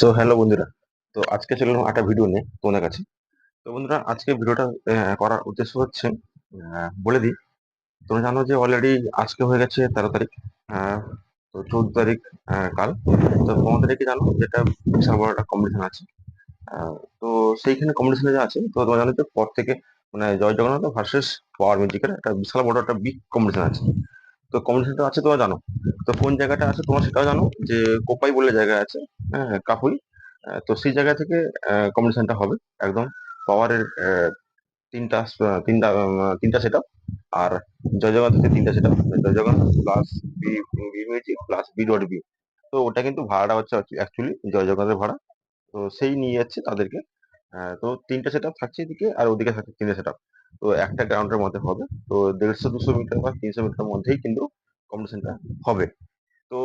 So hello বন্ধুরা। তো আজকে চলে একটা ভিডিও নিয়ে তোমাদের কাছে। তো বন্ধুরা, আজকে ভিডিওটা করার উদ্দেশ্য হচ্ছে বলে দিই। তোমরা জানো যে অলরেডি আজকে হয়ে গেছে তেরো তারিখ তো চৌদ্দ তারিখ কাল। তো তারিখে জানো, যেটা বিশাল বড় একটা কম্পিটিশন আছে তো সেইখানে কম্পিটিশনে যা আছে, তো তোমরা জানো যে পর থেকে মানে জয় জগন্নাথ ভার্সেস পাওয়ার মিউজিকের একটা বিশাল বড় একটা বিগ কম্পিটিশন আছে। তো কম্পিটিশনটা আছে তোমরা জানো। তো কোন জায়গাটা আছে তোমরা সেটাও জানো, যে কোপাই বলে জায়গা আছে কাপুই তো সেই জায়গা থেকে কম্পিটিশনটা হবে একদম। পাওয়ারের তিনটা তিনটা তিনটা সেট আর জয় জগন্নাথ থেকে তিনটা সেট জয় Jagannath plus B B music plus B dot B তো ওটা কিন্তু ভাড়াটা হচ্ছে অ্যাকচুয়ালি জয় জগন্নাথের ভাড়া। তো সেই নিয়ে যাচ্ছে তাদেরকে। তো তিনটা সেট আপ থাকছে এদিকে আর ওদিকে থাকছে তিনটা সেট তো একটা গ্রাউন্ডের মধ্যে হবে। তো দেড়শো, দুশো মিটার বা তিনশো মিটার মধ্যেই কিন্তু কম্পিটিশনটা হবে। তো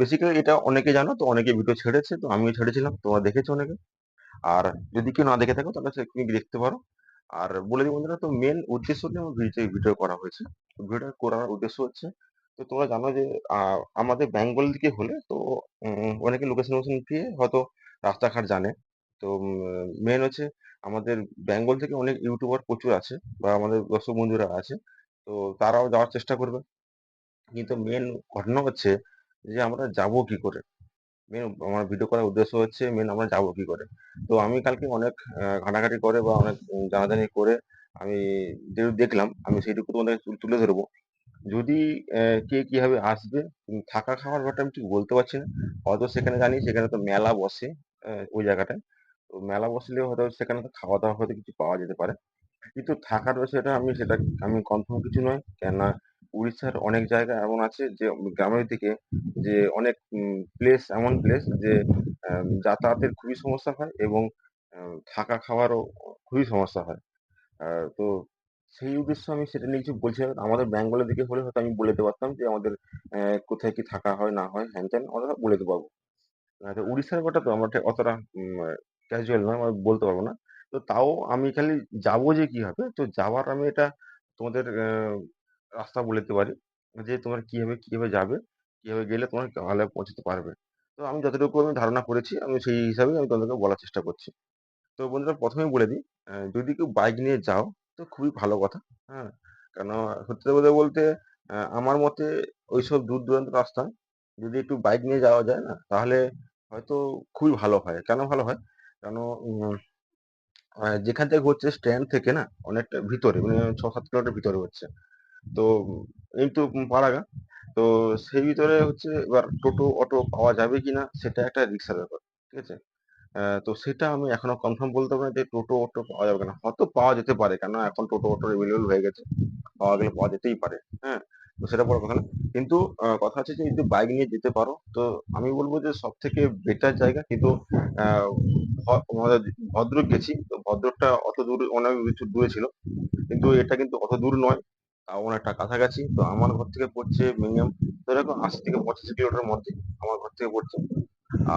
বেসিক্যালি এটা অনেকে জানো, তো অনেকে ভিডিও ছেড়েছে, তো আমিও ছেড়েছিলাম, তোমরা দেখেছ অনেকে। আর যদি কেউ না দেখে থাকো, তাহলে তুমি দেখতে পারো। আর বলে দিই বন্ধুরা, তো মেন উদ্দেশ্য নিয়ে ভিডিও ভিডিও করা হয়েছে। ভিডিওটা করার উদ্দেশ্য হচ্ছে, তো তোমরা জানো যে আমাদের বেঙ্গল দিকে হলে, তো অনেকে লোকেশন লোকেশন দিয়ে হয়তো রাস্তাঘাট জানে। তো মেন হচ্ছে আমাদের বেঙ্গল থেকে অনেক ইউটিউবার প্রচুর আছে, বা আমাদের দর্শক বন্ধুরা আছে, তো তারাও যাওয়ার চেষ্টা করবে। কিন্তু মেন ঘটনা হচ্ছে যে আমরা যাব কি করে? মেন আমার ভিডিও করার উদ্দেশ্য হচ্ছে মেন আমরা যাব কি করে? তো আমি কালকে অনেক ঘাটাঘাটি করে বা অনেক জানাজানি করে আমি যেটুকু দেখলাম, আমি সেইটুকু তোমাদের তুলে ধরবো। যদি কে কীভাবে আসবে থাকা খাওয়ার ব্যাপারটা আমি ঠিক বলতে পারছি না। হয়তো সেখানে জানি, সেখানে তো মেলা বসে ওই জায়গাটায়। তো মেলা বসলে হয়তো সেখানে তো খাওয়া দাওয়া হয়তো কিছু পাওয়া যেতে পারে। কিন্তু থাকার সেটা আমি সেটা, আমি কনফার্ম কিছু নয়। কেননা উড়িষ্যার অনেক জায়গা এমন আছে যে গ্রামের দিকে যে অনেক প্লেস এমন প্লেস যে যাতায়াতের খুবই সমস্যা হয় এবং থাকা খাওয়ারও খুবই সমস্যা হয়। তো সেই উদ্দেশ্যে আমি সেটা নিয়ে কিছু বলছি। না। আমাদের বেঙ্গলের দিকে হলে হয়তো আমি বলে দিতে পারতাম যে আমাদের কোথায় কি থাকা হয় না হয় হ্যান ত্যান আমরা বলে দিতে পারব। উড়িষ্যার ব্যাপারটা তো আমরা অতটা ক্যাজুয়াল নয় আমরা বলতে পারব না। তো তাও আমি খালি যাব যে কি হবে তো যাওয়ার আমি এটা তোমাদের আহ, রাস্তা বলে দিতে পারি। যে তোমার কীভাবে কীভাবে যাবে, কীভাবে গেলে তোমার ভালো পৌঁছতে পারবে। তো আমি যতটুকু আমি ধারণা করেছি, আমি সেই হিসাবে আমি তোমাদেরকে বলার চেষ্টা করছি। তো বন্ধুরা, প্রথমেই বলে দিই যদি কেউ বাইক নিয়ে যাও, তো খুবই ভালো কথা হ্যাঁ? কেন, সত্যি কথা বলতে আমার মতে ওইসব দূর দূরান্ত রাস্তা, যদি একটু বাইক নিয়ে যাওয়া যায় না, তাহলে হয়তো খুবই ভালো হয়। কেন ভালো হয়? কেন যেখান থেকে হচ্ছে স্ট্যান্ড থেকে না, অনেকটা ভিতরে মানে ছ সাত কিলোমিটার ভিতরে হচ্ছে। তো এই তো পাড়াগা তো সেই ভিতরে হচ্ছে এবার টোটো, অটো পাওয়া যাবে কিনা সেটা একটা রিক্সার ব্যাপার, ঠিক আছে? তো সেটা আমি এখনও কনফার্ম বলতে পারি যে টোটো, অটো পাওয়া যাবে কিনা। হয়তো পাওয়া যেতে পারে কেন এখন টোটো, অটো এভেলেবল হয়ে গেছে। পাওয়া গেলে পাওয়া যেতেই পারে হ্যাঁ? তো সেটা বড় কথা না। কিন্তু কথা হচ্ছে যে যদি বাইক নিয়ে যেতে পারো। তো আমি বলব যে সব থেকে বেটার জায়গা কিন্তু ভদ্রক গেছি। তো ভদ্রকটা অত দূর, অনেক দূরে ছিল। কিন্তু এটা কিন্তু অত দূর নয়। অনেকটা কাছাকাছি, তো আমার ঘর থেকে পড়ছে মিনিমাম ধরে রাখো আশি থেকে পঁচাশি কিলোমিটার মধ্যে আমার ঘর থেকে পড়ছে।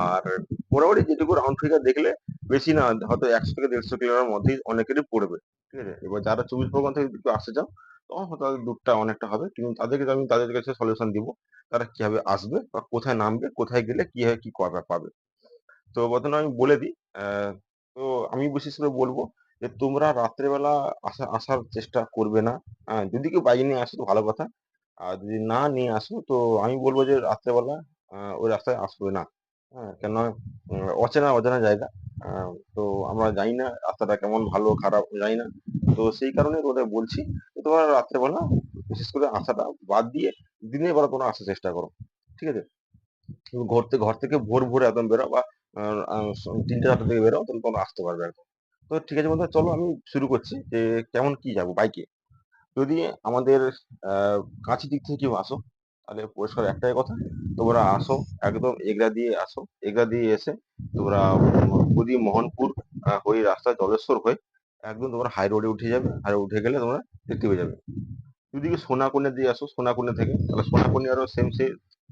আর মোটামুটি যেটুকু রাউন্ড ফিগার দেখলে বেশি না, হয়তো একশো থেকে দেড়শো কিলোমিটার মধ্যেই অনেকেরই পড়বে, ঠিক আছে? এবার যারা চব্বিশ পরগনা থেকে একটু আসতে চাও, তখন হয়তো দূরটা অনেকটা হবে, কিন্তু তাদেরকে আমি তাদের কাছে সলিউশন দিব, তারা কীভাবে আসবে বা কোথায় নামবে, কোথায় গেলে কীভাবে কি করা পাবে। তো প্রথমে আমি বলে দিই তো আমি বিশেষ করে বলব যে তোমরা রাত্রেবেলা আসা আসার চেষ্টা করবে না। আহ, যদি কেউ বাইক নিয়ে আসো তো ভালো কথা। আর যদি না নিয়ে আসো তো আমি বলব যে রাত্রেবেলা ওই রাস্তায় আসবে না। হ্যাঁ কেন অচেনা অজানা জায়গা। তো আমরা জানি না রাস্তাটা কেমন ভালো খারাপ জানি না। তো সেই কারণে ওদের বলছি তোমরা রাত্রেবেলা বিশেষ করে আসাটা বাদ দিয়ে দিনের বেলা তোমরা আসার চেষ্টা করো। ঠিক আছে? ঘর থেকে ঘর থেকে ভোর ভোর একদম বেরো বা তিনটে চারটে থেকে বেরো তাহলে তোমরা আসতে পারবে একদম তো ঠিক আছে বন্ধুরা, চলো আমি শুরু করছি যে কেমন কি যাব বাইকে যদি আমাদের কাছের দিক থেকে কেউ আসো, তাহলে পরিষ্কার একটাই কথা, তোমরা আসো, একদম এগরা দিয়ে আসো, এগরা দিয়ে এসে তোমরা যদি মোহনপুর হয়ে রাস্তা জলেশ্বর হয়ে একদম তোমরা হাই রোডে উঠে যাবে হাই রোডে উঠে গেলে তোমরা দেখতে পেয়ে যাবে। যদি সোনাকুনে দিয়ে আসো সোনাকুনে থেকে, তাহলে সোনাকুনি আরও সেম সে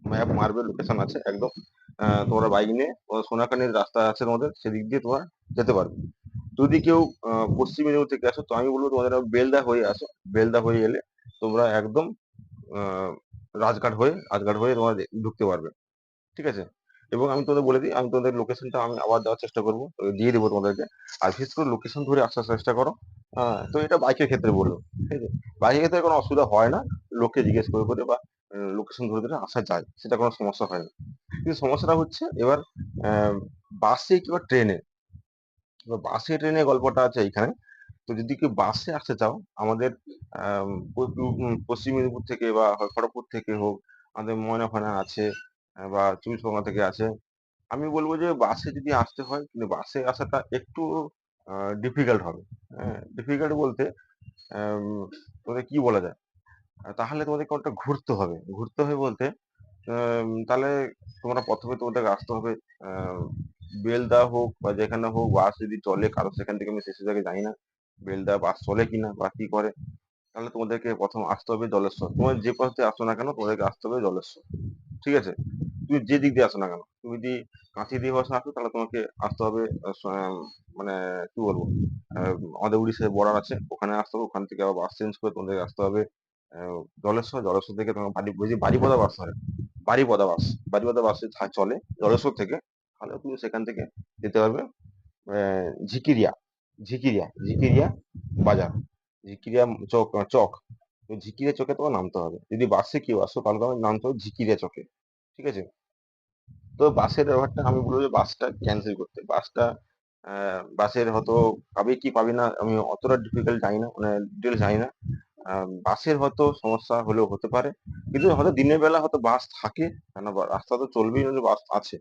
ম্যাপ মারবে লোকেশন আছে একদম। তোমরা বাইক নিয়ে সোনাকানির রাস্তা আছে তোমাদের, সেদিক দিয়ে তোমরা যেতে পারবে। যদি কেউ পশ্চিম মেদিনীপুর থেকে আসো, তো আমি বলব তোমাদের বেলদা হয়ে আসো। বেলদা হয়ে এলে তোমরা একদম রাজঘাট হয়ে রাজঘাট হয়ে তোমরা ঢুকতে পারবে। ঠিক আছে? এবং আমি তোমাদের বলে দিই, আমি তোমাদের লোকেশনটা আমি আবার দেওয়ার চেষ্টা করব দিয়ে দেবো তোমাদেরকে। আর বিশেষ করে লোকেশন ধরে আসার চেষ্টা করো হ্যাঁ তো এটা বাইকের ক্ষেত্রে বলব ঠিক আছে? বাইকের ক্ষেত্রে কোনো অসুবিধা হয় না, লোককে জিজ্ঞেস করে করে বা লোকেশন ধরে ধরে আসা যায়, সেটা কোনো সমস্যা হয় না। কিন্তু সমস্যাটা হচ্ছে, এবার বাসে কিংবা ট্রেনে বাসে ট্রেনে গল্পটা আছে এইখানে। তো যদি কেউ বাসে আসতে চাও আমাদের আম, পশ্চিম মেদিনীপুর থেকে বা হয় খড়গপুর থেকে হোক আমাদের ময়নাফানা আছে বা পরগনা থেকে আছে আমি বলব যে বাসে যদি আসতে হয় কিন্তু বাসে আসাটা একটু ডিফিকাল্ট হবে। ডিফিকাল্ট বলতে আম, তোমাদের কি বলা যায়? তাহলে তোমাদেরকে অনেকটা ঘুরতে হবে। ঘুরতে হবে বলতে তাহলে তোমরা প্রথমে তোমাদেরকে আসতে হবে বেলদা হোক বা যেখানে হোক বাস যদি চলে কারও সেখান থেকে আমি শেষে জায়গায় জানি না, বেলদা বাস চলে কিনা বা কি করে, তাহলে তোমাদেরকে প্রথম আসতে হবে জলেশ্বর। তোমার যে পথে আসো না কেন, তোমাদেরকে আসতে হবে জলেশ্বর। ঠিক আছে? তুমি যে দিক দিয়ে আসো না কেন, তুমি যদি কাঁচি দিয়ে বাসে আসো, তাহলে তোমাকে আসতে হবে মানে কি বলব আমাদের উড়িষ্যার বর্ডার আছে, ওখানে আসতে হবে, ওখান থেকে আবার বাস চেঞ্জ করে তোমাদেরকে আসতে হবে জলেশ্বর। জলেশ্বর থেকে তোমার বাড়ি বুঝি বাড়িপদা বাস ধরে বাড়িপদা বাস বাড়িপদা বাসে যা- চলে জলেশ্বর থেকে। তাহলে তুমি সেখান থেকে যেতে পারবে। ঝিকিরিয়া ঝিকিরিয়া ঝিকিরিয়া বাজার। ঝিকিরিয়া চক চক। ঝিকিরিয়া চকে তোমার নামতে হবে। যদি বাসে কেউ আসো, তাহলে তোমার নামতে হবে ঝিকিরিয়া চকে। ঠিক আছে? তো বাসের ব্যাপারটা আমি বলব যে বাসটা ক্যান্সেল করতে। বাসটা বাসের হয়তো পাবে কি পাবে না, আমি অতটা ডিফিকাল্ট জানি না মানে ডিটেল জানি না। বাসের হয়তো সমস্যা হলেও হতে পারে। কিন্তু হয়তো দিনের বেলা হয়তো বাস থাকে কেন রাস্তা তো চলবেই না, বাস আছে।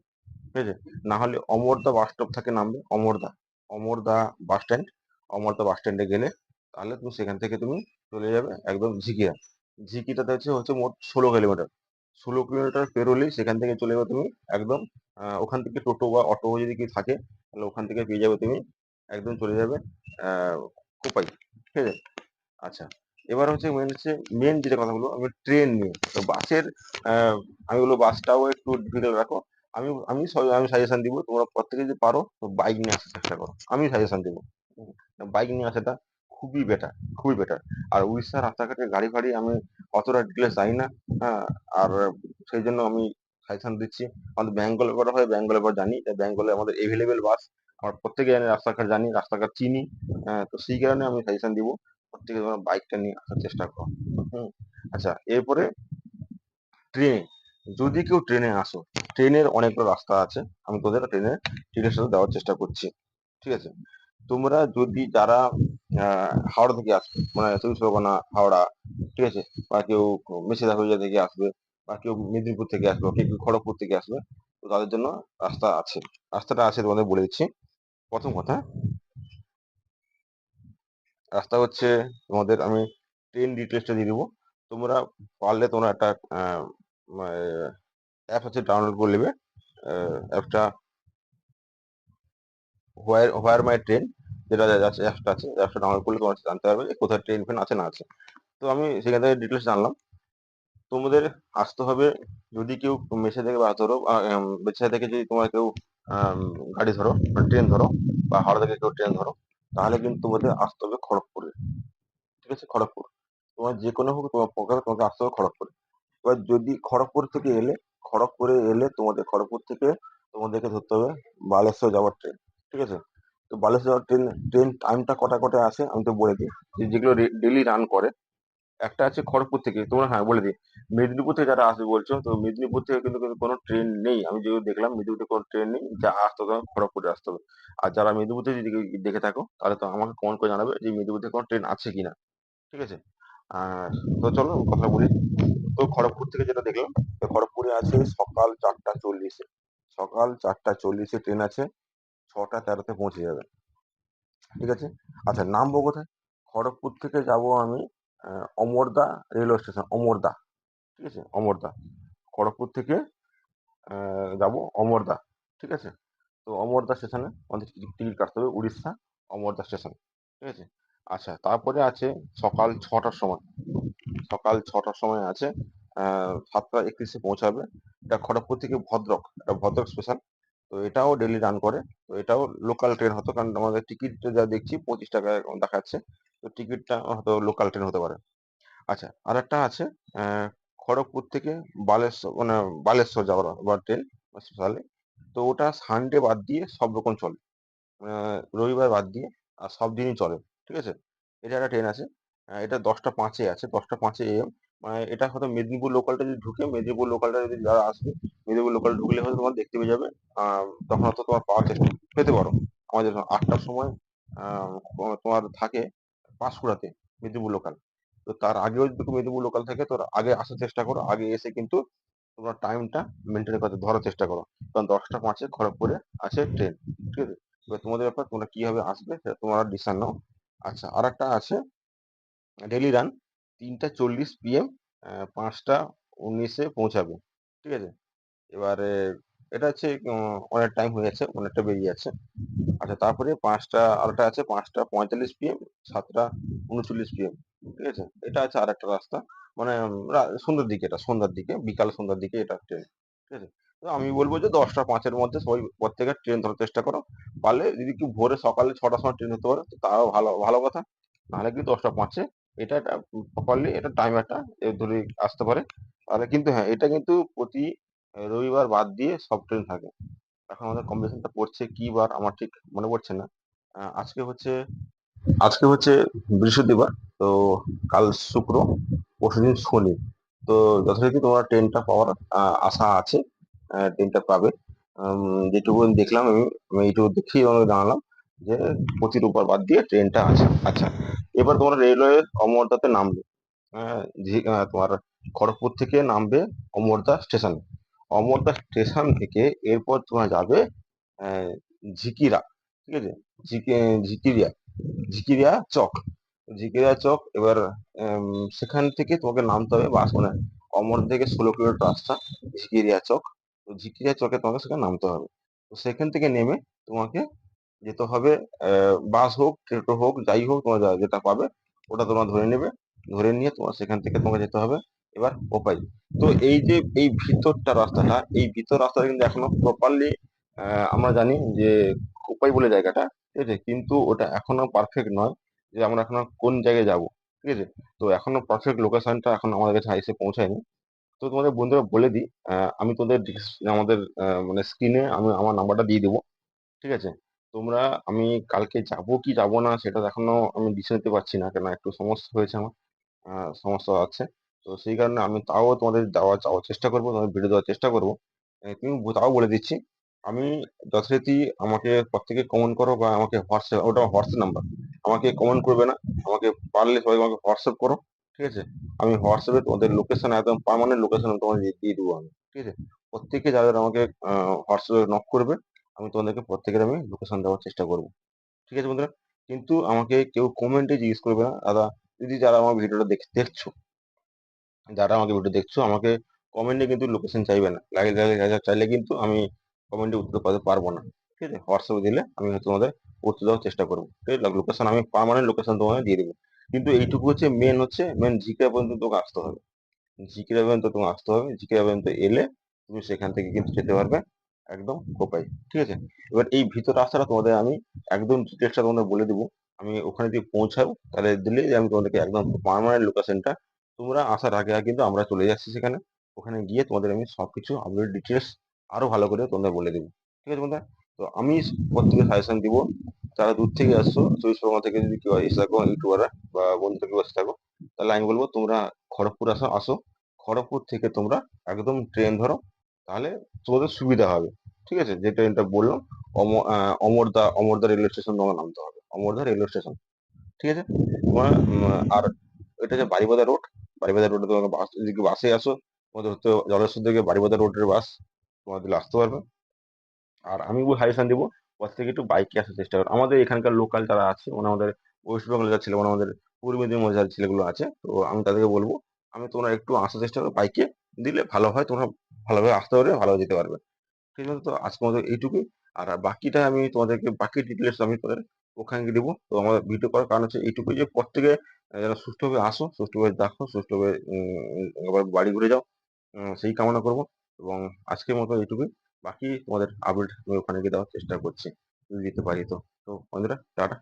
ঠিক আছে? না হলে অমরদা বাস স্টপ থাকে নামবে, অমরদা অমরদা বাস স্ট্যান্ড অমরদা বাস স্ট্যান্ডে গেলে তাহলে তুমি সেখান থেকে তুমি চলে যাবে একদম ঝিকিয়া। ঝিকিটাতে হচ্ছে হচ্ছে মোট ষোলো কিলোমিটার ষোলো কিলোমিটার পেরোলেই সেখান থেকে চলে যাবে তুমি একদম ওখান থেকে টোটো বা অটো যদি কি থাকে, তাহলে ওখান থেকে পেয়ে যাবে তুমি একদম চলে যাবে কোপাই। ঠিক আছে? আচ্ছা এবার হচ্ছে মেন হচ্ছে মেন যেটা কথা বলব, আমি ট্রেন নিয়ে। তো বাসের আমি বলব বাসটাও একটু ডিফিকাল্ট রাখো। আমি আমি আমি সাজেশন দিব তোমরা প্রত্যেকে যদি পারো তো বাইক নিয়ে আসার চেষ্টা করো। আমি সাজেশন দিব। বাইক নিয়ে আসাটা খুবই বেটার খুবই বেটার আর উড়িষ্যার রাস্তাঘাটে গাড়ি ফাড়ি আমি অতটা ডিটেলস জানি না হ্যাঁ আর সেই জন্য আমি সাজেশন দিচ্ছি। আমাদের বেঙ্গল ব্যাপার হয় বেঙ্গল ব্যাপার জানি। বেঙ্গলে আমাদের এভেলেবেল বাস আমরা প্রত্যেকে জানি রাস্তাঘাট জানি রাস্তাঘাট চিনি হ্যাঁ, তো সেই কারণে আমি সাজেশন দিব প্রত্যেকে তোমরা বাইকটা নিয়ে আসার চেষ্টা করো। হুম আচ্ছা এরপরে ট্রেনে যদি কেউ ট্রেনে আসো ট্রেনের অনেকগুলো রাস্তা আছে। আমি তোদের ট্রেনের ডিটেলস দেওয়ার চেষ্টা করছি। ঠিক আছে? তোমরা যদি যারা হাওড়া থেকে আসবে মানে চব্বিশ পরগনা হাওড়া, ঠিক আছে? বা কেউ হইয়া থেকে আসবে, বা কেউ মেদিনীপুর থেকে আসবে কেউ কেউ খড়গপুর থেকে আসবে, তো তাদের জন্য রাস্তা আছে। রাস্তাটা আছে তোমাদের বলে দিচ্ছি। প্রথম কথা, রাস্তা হচ্ছে তোমাদের আমি ট্রেন ডিটেলসটা দিয়ে দিব। তোমরা পারলে তোমরা একটা অ্যাপ আছে ডাউনলোড করে নেবে। একটা হোয়ার হোয়ার মাই ট্রেন যেটা আছে অ্যাপটা আছে অ্যাপটা ডাউনলোড করলে তোমরা জানতে পারবে যে কোথায় ট্রেন ফেন আছে না আছে। তো আমি সেখান থেকে ডিটেলস জানলাম। তোমাদের আসতে হবে যদি কেউ মেসে থেকে বা ধরো মেসে থেকে যদি তোমার কেউ গাড়ি ধরো ট্রেন ধরো বা হাওড়া থেকে কেউ ট্রেন ধরো, তাহলে কিন্তু তোমাদের আসতে হবে খড়গপুরে। ঠিক আছে? খড়গপুর। তোমার যে কোনো হোক তোমার পকেটে তোমাকে আসতে হবে খড়গপুরে। এবার যদি খড়গপুর থেকে এলে খড়গপুরে এলে তোমাদের, খড়গপুর থেকে তোমাদেরকে ধরতে হবে বালেশ্বর যাওয়ার ট্রেন ঠিক আছে? তো বালেশ্বর যাওয়ার ট্রেন ট্রেন টাইমটা কটা কটা আসে আমি তো বলে দিই। যেগুলো ডেলি রান করে, একটা আছে খড়গপুর থেকে, তোমরা হ্যাঁ বলে দিই, মেদিনীপুর থেকে যারা আসবে বলছো, তো মেদিনীপুর থেকে কিন্তু কোনো ট্রেন নেই। আমি যেগুলো দেখলাম মেদিনীপুর কোনো ট্রেন নেই, যা আসতে হবে খড়গপুরে আসতে হবে। আর যারা মেদিনীপুর থেকে যদি দেখে থাকো, তাহলে তো আমাকে কমেন্ট করে জানাবে যে মেদিনীপুর থেকে কোনো ট্রেন আছে কিনা, ঠিক আছে? আর তো চলো, কথা বলি। তো খড়গপুর থেকে যেটা দেখলাম খড়গপুরে আছে সকাল চারটা চল্লিশে। সকাল চারটা চল্লিশে ট্রেন আছে, ছটা তেরোতে পৌঁছে যাবে। ঠিক আছে? আচ্ছা নামবো কোথায়? খড়গপুর থেকে যাব আমি অমরদা রেলওয়ে স্টেশন, অমরদা। ঠিক আছে? অমরদা। খড়গপুর থেকে যাব অমরদা। ঠিক আছে? তো অমরদা স্টেশনে আমাদের টিকিট কাটতে হবে উড়িষ্যা অমরদা স্টেশন। ঠিক আছে? আচ্ছা তারপরে আছে সকাল ছটার সময়। সকাল ছটার সময় আছে। সাতটা একত্রিশে পৌঁছাবে। এটা খড়গপুর থেকে ভদ্রক, এটা ভদ্রক স্পেশাল। তো এটাও ডেলি রান করে। তো এটাও লোকাল ট্রেন হতো, কারণ আমাদের টিকিট যা দেখছি পঁচিশ টাকা দেখাচ্ছে। তো টিকিটটা হয়তো লোকাল ট্রেন হতে পারে। আচ্ছা আর একটা আছে খড়গপুর থেকে বালেশ্বর মানে বালেশ্বর যাওয়ার বা ট্রেন স্পেশালে তো ওটা সানডে বাদ দিয়ে সব রকম চলে। রবিবার বাদ দিয়ে আর সব দিনই চলে। ঠিক আছে? এটা একটা ট্রেন আছে। এটা দশটা পাঁচে আছে। ১০টা ৫ এ মানে এটা হয়তো মেদিনীপুর লোকালটা যদি ঢুকে মেদিনীপুর লোকালটা যদি যারা আসবে, মেদিনীপুর লোকাল ঢুকলে হয়তো তোমার দেখতে পেয়ে যাবে। তখন হয়তো তোমার পাওয়ার চেষ্টা পেতে পারো। আমাদের ৮ টার সময় তোমার থাকে পাঁশকুড়াতে মেদিনীপুর লোকাল। তো তার আগেও যদি মেদিনীপুর লোকাল থাকে তো আগে আসার চেষ্টা করো। আগে এসে কিন্তু তোমরা টাইমটা মেইনটেইন করতে ধরার চেষ্টা করো। কারণ ১০টা ৫ এ খড়গপুরে আছে ট্রেন। ঠিক আছে? এবার তোমাদের ব্যাপার তোমরা কীভাবে আসবে সেটা তোমরা ডিসিশন নাও। আচ্ছা আরেকটা আছে ডেইলি রান ৩টা ৪০ পিএম ৫টা ১৯ পৌঁছাবে। ঠিক আছে? এবারে এটা হচ্ছে অনেক টাইম হয়ে যাচ্ছে, অনেকটা বেরিয়ে যাচ্ছে। আচ্ছা তারপরে ৫টা আরেকটা আছে ৫টা ৪৫ পিএম ৭টা ৩৯ পিএম। ঠিক আছে? এটা আছে আরেকটা রাস্তা। মানে সন্ধ্যার দিকে এটা, সন্ধ্যার দিকে, বিকাল সন্ধ্যার দিকে এটা ট্রেন। ঠিক আছে? তো আমি বলব যে দশটা পাঁচের মধ্যে সবাই প্রত্যেকের ট্রেন ধরার চেষ্টা করো। পারলে যদি একটু ভোরে সকালে ছটার সময় ট্রেন ধরতে পারো তাও ভালো ভালো কথা। নাহলে ১০টা ৫ এ এটা একটা প্রপারলি এটা টাইম একটা ধরে আসতে পারে। তাহলে কিন্তু হ্যাঁ, এটা কিন্তু প্রতি রবিবার বাদ দিয়ে সব ট্রেন থাকে। এখন আমাদের কম্বিনেশনটা পড়ছে কি বার আমার ঠিক মনে পড়ছে না। আজকে হচ্ছে আজকে হচ্ছে বৃহস্পতিবার। তো কাল শুক্র, পরশুদিন শনি। তো যথারীতি তোমরা ট্রেনটা পাওয়ার আশা আছে। ট্রেনটা পাবে। যেটুকু দেখলাম আমি, আমি এইটুকু দেখেই তোমাকে জানালাম যে প্রতি রোববার বাদ দিয়ে ট্রেনটা আছে। আচ্ছা, এবার তোমরা রেলওয়ে অমরদাতে নামবে। আ তোমার খড়গপুর থেকে নামবে অমরদা স্টেশনে। অমরদা স্টেশন থেকে এরপর তোমরা যাবে ঝিকিরা। ঠিক আছে? ঝিকি ঝিকিরিয়া, ঝিকিরিয়া চক। ঝিকিরিয়া চক এবার সেখান থেকে তোমাকে নামতে হবে বাস মানে অমর থেকে ১৬ কিলোমিটার রাস্তা ঝিকিরিয়া চক। তো ঝিকিরিয়া চকে তোমাকে সেখানে নামতে হবে। তো সেখান থেকে নেমে তোমাকে যেতে হবে বাস হোক, টোটো হোক, যাই হোক তোমরা যেটা পাবে ওটা তোমরা ধরে নেবে। ধরে নিয়ে তোমার সেখান থেকে তোমাকে যেতে হবে এবার কোপাই। তো এই যে এই ভিতরটা রাস্তাটা, এই ভিতর রাস্তাটা কিন্তু এখনও প্রপারলি আমরা জানি যে কোপাই বলে জায়গাটা, ঠিক আছে? কিন্তু ওটা এখনও পারফেক্ট নয় যে আমরা এখনও কোন জায়গায় যাব। ঠিক আছে? তো এখনও পারফেক্ট লোকেশনটা এখন আমাদের কাছে এসে পৌঁছায়নি। তো তোমাদের বন্ধুরা বলে দিই, আমি তোমাদের আমাদের মানে স্ক্রিনে আমি আমার নাম্বারটা দিয়ে দেবো। ঠিক আছে? তোমরা আমি কালকে যাব কি যাব না সেটা এখনও আমি ডিসিশন নিতে পারছি না। কেন একটু সমস্যা হয়েছে আমার। সমস্যা আছে। তো সেই কারণে আমি তাও তোমাদের দেওয়া যাওয়ার চেষ্টা করব তোমাদের ভিডিও দেওয়ার চেষ্টা করব কিন্তু তাও বলে দিচ্ছি, আমি যথারীতি আমাকে প্রত্যেকে কমেন্ট করো বা আমাকে হোয়াটসঅ্যাপ ওটা আমার হোয়াটসঅ্যাপ নাম্বার। আমাকে কমেন্ট করবে না। আমাকে পারলে সবাই আমাকে হোয়াটসঅ্যাপ করো। ঠিক আছে? আমি হোয়াটসঅ্যাপে তোমাদের লোকেশন একদম পার্মানেন্ট লোকেশন তোমাদের দিয়ে দেবো আমি। ঠিক আছে? প্রত্যেকে যারা আমাকে হোয়াটসঅ্যাপে নক করবে, আমি তোমাদেরকে প্রত্যেকের আমি লোকেশন দেওয়ার চেষ্টা করব। ঠিক আছে বন্ধুরা? কিন্তু আমাকে কেউ কমেন্টে জিজ্ঞেস করবে না, দাদা যদি যারা আমার ভিডিওটা দেখ দেখছ যারা আমাকে ভিডিও দেখছ আমাকে কমেন্টে কিন্তু লোকেশন চাইবে না। লাইক চাইলে কিন্তু আমি কমেন্টে উত্তর পাতে পারব না। ঠিক আছে? হোয়াটসঅ্যাপে দিলে আমি তোমাদের উত্তর দেওয়ার চেষ্টা করব ঠিক আছে? লোকেশন আমি পার্মানেন্ট লোকেশন তোমাকে দিয়ে দেবো কিন্তু এইটুকু হচ্ছে মেন হচ্ছে মেন ঝিকিরা পর্যন্ত তোমাকে আসতে হবে। ঝিকিরা পর্যন্ত তোমাকে আসতে হবে। ঝিকিরা পর্যন্ত এলে তুমি সেখান থেকে কিন্তু যেতে পারবে একদম কোপাই। ঠিক আছে? এবার এই ভিতর রাস্তাটা তোমাদের আমি একদম ডিটেলসটা তোমাদের বলে দেব। আমি ওখানে যদি পৌঁছাও তাহলে দিলেই আমি তোমাদেরকে একদম পার্মানেন্ট লোকেশনটা তোমরা আসার আগে, আগে কিন্তু আমরা চলে যাচ্ছি সেখানে। ওখানে গিয়ে তোমাদের আমি সব কিছু আপডেট ডিটেলস আরও ভালো করে তোমাদের বলে দেবো ঠিক আছে বন্ধুরা? তো আমি প্রত্যেককে সাজেশন দিব, যারা দূর থেকে আসছো, চব্বিশ পরগনা থেকে যদি কেউ এসে থাকো ইউটিউবাররা বা বন্ধুরা কেউ এসে থাকো, তাহলে আমি বলব তোমরা খড়গপুর আসো আসো। খড়গপুর থেকে তোমরা একদম ট্রেন ধরো। তাহলে তোমাদের সুবিধা হবে। ঠিক আছে? যে ট্রেনটা বললাম অম অমরদা অমরদা রেলওয়ে স্টেশন তোমাকে নামতে হবে। Amarda railway station. ঠিক আছে? তোমরা আর এটা হচ্ছে বারিবাঁধা রোড। বারিবাঁধা রোডে তোমাকে বাস যদি বাসে আসো, তোমাদের হবে জলেশ্বর থেকে বারিবাঁধা রোডের বাস। তোমরা দিলে আসতে পারবে। আর আমি সাজেশন দিব ওর থেকে একটু বাইকে আসার চেষ্টা করো। আমাদের এখানকার লোকাল যারা আছে মানে আমাদের ওয়েস্ট বেঙ্গলের যারা ছেলে মানে আমাদের পূর্ব মেদিনীপুরের যারা ছেলেগুলো আছে, তো আমি তাদেরকে বলব আমি তোমরা একটু আসার চেষ্টা করো বাইকে। দিলে ভালো হয়। তোমরা ভালোভাবে আসতে পারবে, ভালোভাবে যেতে পারবে। ঠিক আছে? তো আজকের মতো এইটুকুই। আর বাকিটা আমি তোমাদেরকে বাকি ডিটেলস আমি তোমাদের ওখানে দিব। তো আমার ভিডিও করার কারণ হচ্ছে এইটুকুই যে প্রত্যেকে যেন সুস্থভাবে আসো, সুস্থভাবে দেখো, সুস্থভাবে আবার বাড়ি ঘুরে যাও। সেই কামনা করব এবং আজকের মতো এইটুকুই। বাকি তোমাদের আপডেট আমি ওখানে গিয়ে দেওয়ার চেষ্টা করছি। দিতে পারি তো। তো বন্ধুরা টাটা।